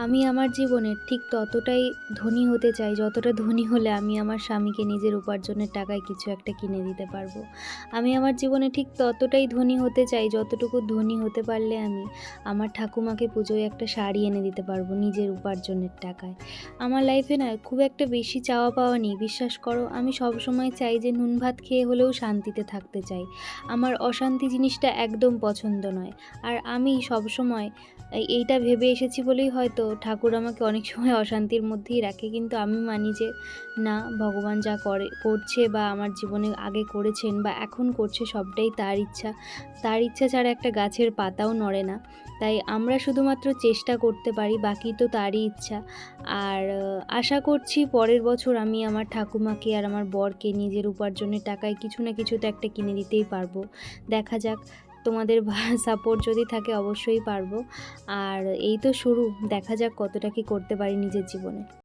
আমি আমার জীবনে ঠিক ততটাই ধনী হতে চাই, যতটা ধনী হলে আমি আমার স্বামীকে নিজের উপার্জনের টাকায় কিছু একটা কিনে দিতে পারব। আমি আমার জীবনে ঠিক ততটাই ধনী হতে চাই, যতটুকু ধনী হতে পারলে আমি আমার ঠাকুমাকে পুজোয় একটা শাড়ি এনে দিতে পারব নিজের উপার্জনের টাকায়। আমার লাইফে না খুব একটা বেশি চাওয়া পাওয়া নেই, বিশ্বাস করো। আমি সব সময় চাই যে নুন ভাত খেয়ে হলেও শান্তিতে থাকতে চাই। আমার অশান্তি জিনিসটা একদম পছন্দ নয়। আর আমি সব সময় এইটা ভেবে এসেছি বলেই হয়তো ঠাকুর আমাকে অনেক সময় অশান্তির মধ্যেই রাখে, কিন্তু আমি মানি যে, না, ভগবান যা করে, করছে বা আমার জীবনে আগে করেছেন বা এখন করছে সবটাই তার ইচ্ছা। তার ইচ্ছা ছাড়া একটা গাছের পাতাও নড়ে না। তাই আমরা শুধুমাত্র চেষ্টা করতে পারি, বাকি তো তারই ইচ্ছা। আর আশা করছি পরের বছর আমি আমার ঠাকুমাকে আর আমার বরকে নিজের উপার্জনের টাকায় কিছু না কিছু তো একটা কিনে দিতেই পারব। দেখা যাক তোমাদের সাপোর্ট যদি থাকে অবশ্যই পারব। আর এই তো শুরু, দেখা যাক কতটা কি করতে পারি নিজের জীবনে।